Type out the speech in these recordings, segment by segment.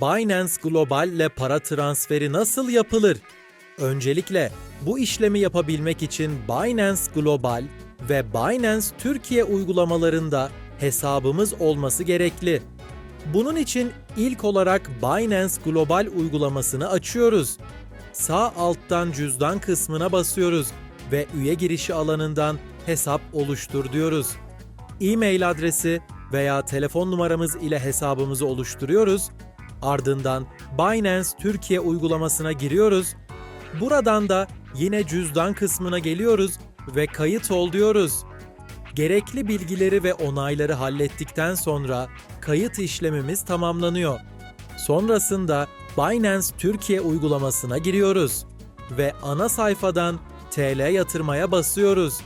Binance Global ile para transferi nasıl yapılır? Öncelikle bu işlemi yapabilmek için Binance Global ve Binance Türkiye uygulamalarında hesabımız olması gerekli. Bunun için ilk olarak Binance Global uygulamasını açıyoruz. Sağ alttan cüzdan kısmına basıyoruz ve üye girişi alanından hesap oluştur diyoruz. E-mail adresi veya telefon numaramız ile hesabımızı oluşturuyoruz. Ardından Binance Türkiye uygulamasına giriyoruz. Buradan da yine cüzdan kısmına geliyoruz ve kayıt ol diyoruz. Gerekli bilgileri ve onayları hallettikten sonra kayıt işlemimiz tamamlanıyor. Sonrasında Binance Türkiye uygulamasına giriyoruz ve ana sayfadan TL yatırmaya basıyoruz.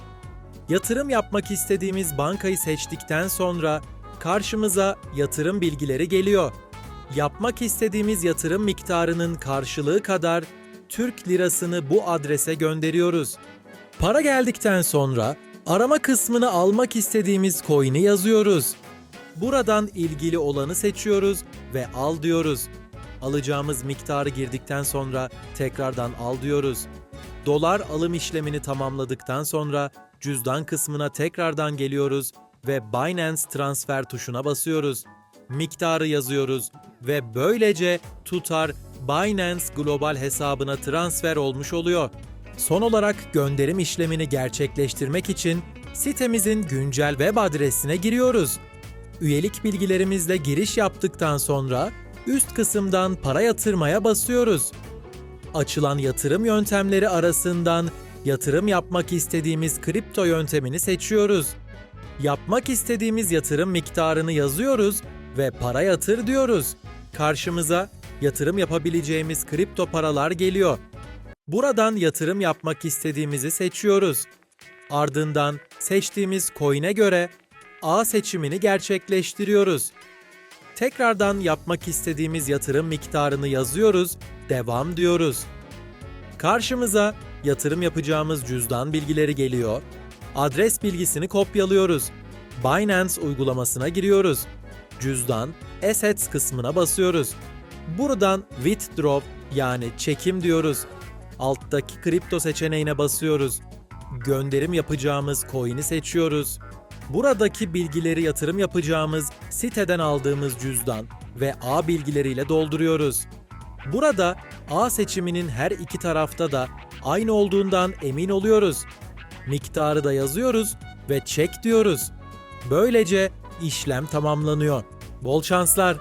Yatırım yapmak istediğimiz bankayı seçtikten sonra karşımıza yatırım bilgileri geliyor. Yapmak istediğimiz yatırım miktarının karşılığı kadar Türk lirasını bu adrese gönderiyoruz. Para geldikten sonra arama kısmına almak istediğimiz coin'i yazıyoruz. Buradan ilgili olanı seçiyoruz ve al diyoruz. Alacağımız miktarı girdikten sonra tekrardan al diyoruz. Dolar alım işlemini tamamladıktan sonra cüzdan kısmına tekrardan geliyoruz ve Binance transfer tuşuna basıyoruz. Miktarı yazıyoruz ve böylece tutar Binance Global hesabına transfer olmuş oluyor. Son olarak gönderim işlemini gerçekleştirmek için sitemizin güncel web adresine giriyoruz. Üyelik bilgilerimizle giriş yaptıktan sonra üst kısımdan para yatırmaya basıyoruz. Açılan yatırım yöntemleri arasından yatırım yapmak istediğimiz kripto yöntemini seçiyoruz. Yapmak istediğimiz yatırım miktarını yazıyoruz ve para yatır diyoruz. Karşımıza yatırım yapabileceğimiz kripto paralar geliyor. Buradan yatırım yapmak istediğimizi seçiyoruz. Ardından seçtiğimiz coin'e göre A seçimini gerçekleştiriyoruz. Tekrardan yapmak istediğimiz yatırım miktarını yazıyoruz, devam diyoruz. Karşımıza yatırım yapacağımız cüzdan bilgileri geliyor. Adres bilgisini kopyalıyoruz. Binance uygulamasına giriyoruz. Cüzdan, Assets kısmına basıyoruz. Buradan Withdraw yani çekim diyoruz. Alttaki kripto seçeneğine basıyoruz. Gönderim yapacağımız coin'i seçiyoruz. Buradaki bilgileri yatırım yapacağımız siteden aldığımız cüzdan ve A bilgileriyle dolduruyoruz. Burada A seçiminin her iki tarafta da aynı olduğundan emin oluyoruz. Miktarı da yazıyoruz ve çek diyoruz. Böylece işlem tamamlanıyor. Bol şanslar.